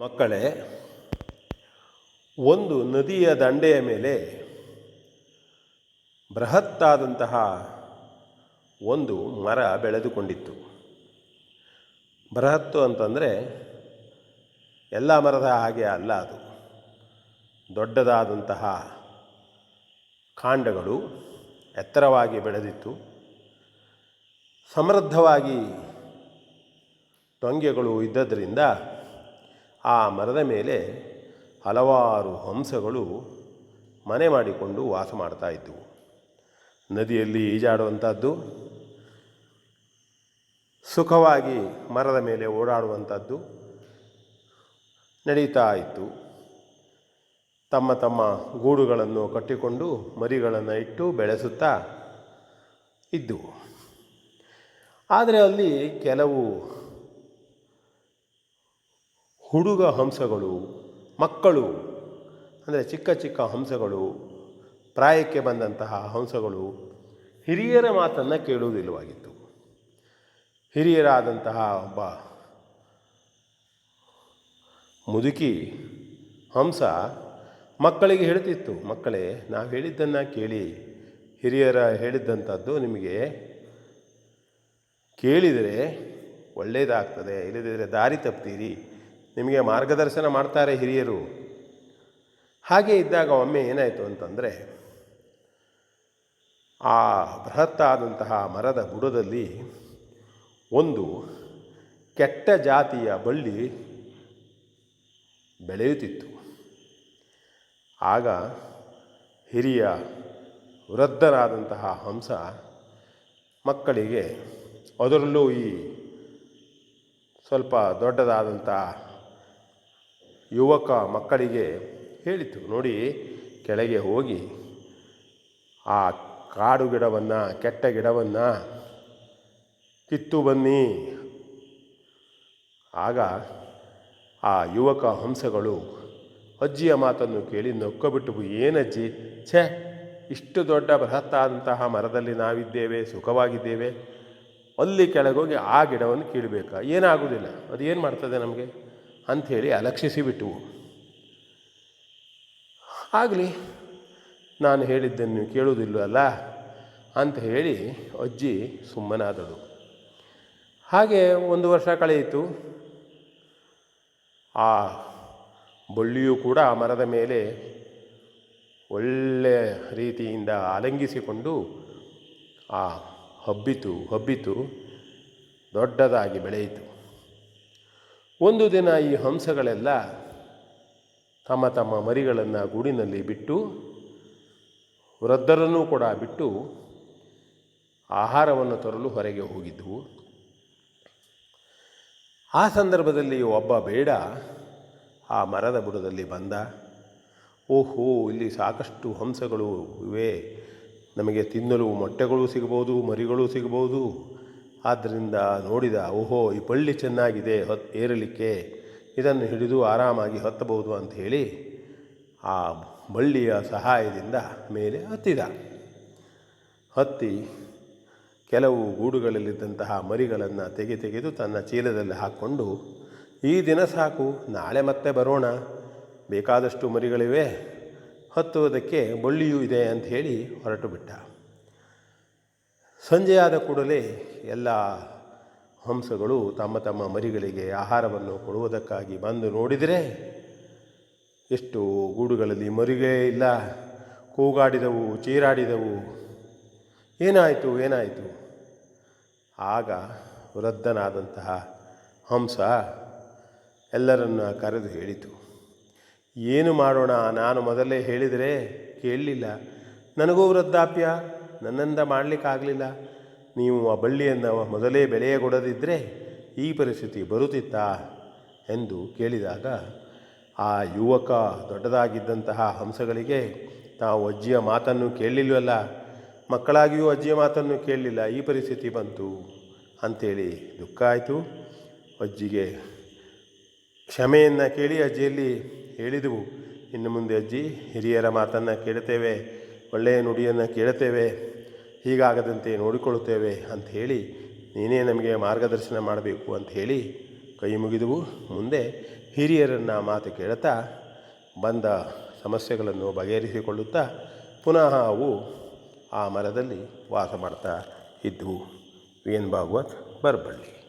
ಮಕ್ಕಳೇ, ಒಂದು ನದಿಯ ದಂಡೆಯ ಮೇಲೆ ಬೃಹತ್ತಾದಂತಹ ಒಂದು ಮರ ಬೆಳೆದುಕೊಂಡಿತ್ತು. ಬೃಹತ್ತು ಅಂತಂದರೆ ಎಲ್ಲ ಮರದ ಹಾಗೆ ಅಲ್ಲ ಅದು. ದೊಡ್ಡದಾದಂತಹ ಕಾಂಡಗಳು ಎತ್ತರವಾಗಿ ಬೆಳೆದಿತ್ತು. ಸಮೃದ್ಧವಾಗಿ ಟೊಂಗೆಗಳು ಇದ್ದದರಿಂದ ಆ ಮರದ ಮೇಲೆ ಹಲವಾರು ಹಂಸಗಳು ಮನೆ ಮಾಡಿಕೊಂಡು ವಾಸ ಮಾಡ್ತಾ ಇದ್ದವು. ನದಿಯಲ್ಲಿ ಈಜಾಡುವಂಥದ್ದು, ಸುಖವಾಗಿ ಮರದ ಮೇಲೆ ಓಡಾಡುವಂಥದ್ದು ನಡೀತಾ ಇತ್ತು. ತಮ್ಮ ತಮ್ಮ ಗೂಡುಗಳನ್ನು ಕಟ್ಟಿಕೊಂಡು ಮರಿಗಳನ್ನು ಇಟ್ಟು ಬೆಳೆಸುತ್ತಾ ಇದ್ದವು. ಆದರೆ ಅಲ್ಲಿ ಕೆಲವು ಹುಡುಗ ಹಂಸಗಳು, ಮಕ್ಕಳು, ಅಂದರೆ ಚಿಕ್ಕ ಚಿಕ್ಕ ಹಂಸಗಳು, ಪ್ರಾಯಕ್ಕೆ ಬಂದಂತಹ ಹಂಸಗಳು, ಹಿರಿಯರ ಮಾತನ್ನು ಕೇಳುವುದಿಲ್ಲವಾಗಿತ್ತು. ಹಿರಿಯರಾದಂತಹ ಒಬ್ಬ ಮುದುಕಿ ಹಂಸ ಮಕ್ಕಳಿಗೆ ಹೇಳ್ತಿತ್ತು, ಮಕ್ಕಳೇ, ನಾವು ಹೇಳಿದ್ದನ್ನು ಕೇಳಿ. ಹಿರಿಯರ ಹೇಳಿದ್ದಂಥದ್ದು ನಿಮಗೆ ಕೇಳಿದರೆ ಒಳ್ಳೆಯದಾಗ್ತದೆ ಇಲ್ಲದಿದ್ದರೆ ದಾರಿ ತಪ್ತೀರಿ. ನಿಮಗೆ ಮಾರ್ಗದರ್ಶನ ಮಾಡ್ತಾರೆ ಹಿರಿಯರು. ಹಾಗೆ ಇದ್ದಾಗ ಒಮ್ಮೆ ಏನಾಯಿತು ಅಂತಂದರೆ, ಆ ಬೃಹತ್ತಾದಂತಹ ಮರದ ಬುಡದಲ್ಲಿ ಒಂದು ಕೆಟ್ಟ ಜಾತಿಯ ಬಳ್ಳಿ ಬೆಳೆಯುತ್ತಿತ್ತು. ಆಗ ಹಿರಿಯ ವೃದ್ಧರಾದಂತಹ ಹಂಸ ಮಕ್ಕಳಿಗೆ ಅದರಲ್ಲೂ ಈ ಸ್ವಲ್ಪ ದೊಡ್ಡದಾದಂಥ ಯುವಕ ಮಕ್ಕಳಿಗೆ ಹೇಳಿತು, ನೋಡಿ, ಕೆಳಗೆ ಹೋಗಿ. ಆ ಕಾಡು ಗಿಡವನ್ನು, ಕೆಟ್ಟ ಗಿಡವನ್ನು ಕಿತ್ತು ಬನ್ನಿ. ಆಗ ಆ ಯುವಕ ಹಂಸಗಳು ಅಜ್ಜಿಯ ಮಾತನ್ನು ಕೇಳಿ ನೊಕ್ಕಬಿಟ್ಟು ಏನಜ್ಜಿ? ಛೇ, ಇಷ್ಟು ದೊಡ್ಡ ಬೃಹತ್ತಾದಂತಹ ಮರದಲ್ಲಿ ನಾವಿದ್ದೇವೆ, ಸುಖವಾಗಿದ್ದೇವೆ. ಅಲ್ಲಿ ಕೆಳಗೋಗಿ ಆ ಗಿಡವನ್ನು ಕೀಳಬೇಕಾ? ಏನಾಗುವುದಿಲ್ಲ ಅದು ಏನು ಮಾಡ್ತದೆ ನಮಗೆ? ಅಂಥೇಳಿ ಅಲಕ್ಷಿಸಿ ಬಿಟ್ಟವು ಆಗಲಿ, ನಾನು ಹೇಳಿದ್ದನ್ನು ಕೇಳುವುದಿಲ್ಲವಲ್ಲ ಅಂತ ಹೇಳಿ ಅಜ್ಜಿ ಸುಮ್ಮನಾದಳು. ಹಾಗೆ ಒಂದು ವರ್ಷ ಕಳೆಯಿತು. ಆ ಬಳ್ಳಿಯು ಕೂಡ ಆ ಮರದ ಮೇಲೆ ಒಳ್ಳೆಯ ರೀತಿಯಿಂದ ಅಲಂಗಿಸಿಕೊಂಡು ಆ ಹಬ್ಬಿತು ಹಬ್ಬಿತು, ದೊಡ್ಡದಾಗಿ ಬೆಳೆಯಿತು. ಒಂದು ದಿನ ಈ ಹಂಸಗಳೆಲ್ಲ ತಮ್ಮ ತಮ್ಮ ಮರಿಗಳನ್ನು ಗೂಡಿನಲ್ಲಿ ಬಿಟ್ಟು, ವೃದ್ಧರನ್ನು ಕೂಡ ಬಿಟ್ಟು ಆಹಾರವನ್ನು ತರಲು ಹೊರಗೆ ಹೋಗಿದ್ದವು ಆ ಸಂದರ್ಭದಲ್ಲಿ ಒಬ್ಬ ಬೇಡ ಆ ಮರದ ಬುಡದಲ್ಲಿ ಬಂದ, ಓಹೋ, ಇಲ್ಲಿ ಸಾಕಷ್ಟು ಹಂಸಗಳು ಇವೆ. ನಮಗೆ ತಿನ್ನಲು ಮೊಟ್ಟೆಗಳು ಸಿಗ್ಬೋದು ಮರಿಗಳು ಸಿಗಬಹುದು. ಆದ್ದರಿಂದ ನೋಡಿದ, ಓಹೋ, ಈ ಬಳ್ಳಿ ಚೆನ್ನಾಗಿದೆ, ಹೊತ್, ಏರಲಿಕ್ಕೆ, ಇದನ್ನು ಹಿಡಿದು ಆರಾಮಾಗಿ ಹತ್ತಬಹುದು ಅಂತ ಹೇಳಿ ಆ ಬಳ್ಳಿಯ ಸಹಾಯದಿಂದ ಮೇಲೆ ಹತ್ತಿದ. ಹತ್ತಿ ಕೆಲವು ಗೂಡುಗಳಲ್ಲಿದ್ದಂತಹ ಮರಿಗಳನ್ನು ತೆಗೆ ತೆಗೆದು ತನ್ನ ಚೀಲದಲ್ಲಿ ಹಾಕ್ಕೊಂಡು, ಈ ದಿನ ಸಾಕು, ನಾಳೆ ಮತ್ತೆ ಬರೋಣ, ಬೇಕಾದಷ್ಟು ಮರಿಗಳಿವೆ, ಹತ್ತುವುದಕ್ಕೆ ಬಳ್ಳಿಯೂ ಇದೆ ಅಂತ ಹೇಳಿ ಹೊರಟು ಬಿಟ್ಟ ಸಂಜೆಯಾದ ಕೂಡಲೇ ಎಲ್ಲ ಹಂಸಗಳು ತಮ್ಮ ತಮ್ಮ ಮರಿಗಳಿಗೆ ಆಹಾರವನ್ನು ಕೊಡುವುದಕ್ಕಾಗಿ ಬಂದು ನೋಡಿದರೆ ಎಷ್ಟು ಗೂಡುಗಳಲ್ಲಿ ಮರಿಗೇ ಇಲ್ಲ, ಕೂಗಾಡಿದವು, ಚೀರಾಡಿದವು. ಏನಾಯಿತು ಏನಾಯಿತು? ಆಗ ವೃದ್ಧನಾದಂತಹ ಹಂಸ ಎಲ್ಲರನ್ನ ಕರೆದು ಹೇಳಿತು, ಏನು ಮಾಡೋಣ? ನಾನು ಮೊದಲೇ ಹೇಳಿದರೆ ಕೇಳಲಿಲ್ಲ. ನನಗೂ ವೃದ್ಧಾಪ್ಯ, ನನ್ನಿಂದ ಮಾಡಲಿಕ್ಕಾಗಲಿಲ್ಲ. ನೀವು ಆ ಬಳ್ಳಿಯನ್ನು ಮೊದಲೇ ಬೆಳೆಯಗೊಡದಿದ್ದರೆ ಈ ಪರಿಸ್ಥಿತಿ ಬರುತ್ತಿತ್ತಾ? ಎಂದು ಕೇಳಿದಾಗ, ಆ ಯುವಕ ದೊಡ್ಡದಾಗಿದ್ದಂತಹ ಹಂಸಗಳಿಗೆ ತಾವು ಅಜ್ಜಿಯ ಮಾತನ್ನು ಕೇಳಲಿಲ್ವಲ್ಲ ಮಕ್ಕಳಾಗಿಯೂ ಅಜ್ಜಿಯ ಮಾತನ್ನು ಕೇಳಲಿಲ್ಲ. ಈ ಪರಿಸ್ಥಿತಿ ಬಂತು. ಅಂಥೇಳಿ ದುಃಖ ಆಯಿತು. ಅಜ್ಜಿಗೆ ಕ್ಷಮೆಯನ್ನು ಕೇಳಿ ಅಜ್ಜಿಯಲ್ಲಿ ಹೇಳಿದೆವು. ಇನ್ನು ಮುಂದೆ ಅಜ್ಜಿ, ಹಿರಿಯರ ಮಾತನ್ನು ಕೇಳುತ್ತೇವೆ, ಒಳ್ಳೆಯ ನುಡಿಯನ್ನು ಕೇಳುತ್ತೇವೆ. ಹೀಗಾಗದಂತೆ ನೋಡಿಕೊಳ್ಳುತ್ತೇವೆ ಅಂತ ಹೇಳಿ ನೀನೇ ನಮಗೆ ಮಾರ್ಗದರ್ಶನ ಮಾಡಬೇಕು ಅಂತ ಹೇಳಿ ಕೈ ಮುಗಿದವು. ಮುಂದೆ ಹಿರಿಯರನ್ನು ಮಾತು ಕೇಳುತ್ತಾ ಬಂದ ಸಮಸ್ಯೆಗಳನ್ನು ಬಗೆಹರಿಸಿಕೊಳ್ಳುತ್ತಾ ಪುನಃ ಅವು ಆ ಮರದಲ್ಲಿ ವಾಸ ಮಾಡ್ತಾ ಇದ್ದವು ವಿ ಭಾಗವತ್ ಬರಬಳ್ಳಿ.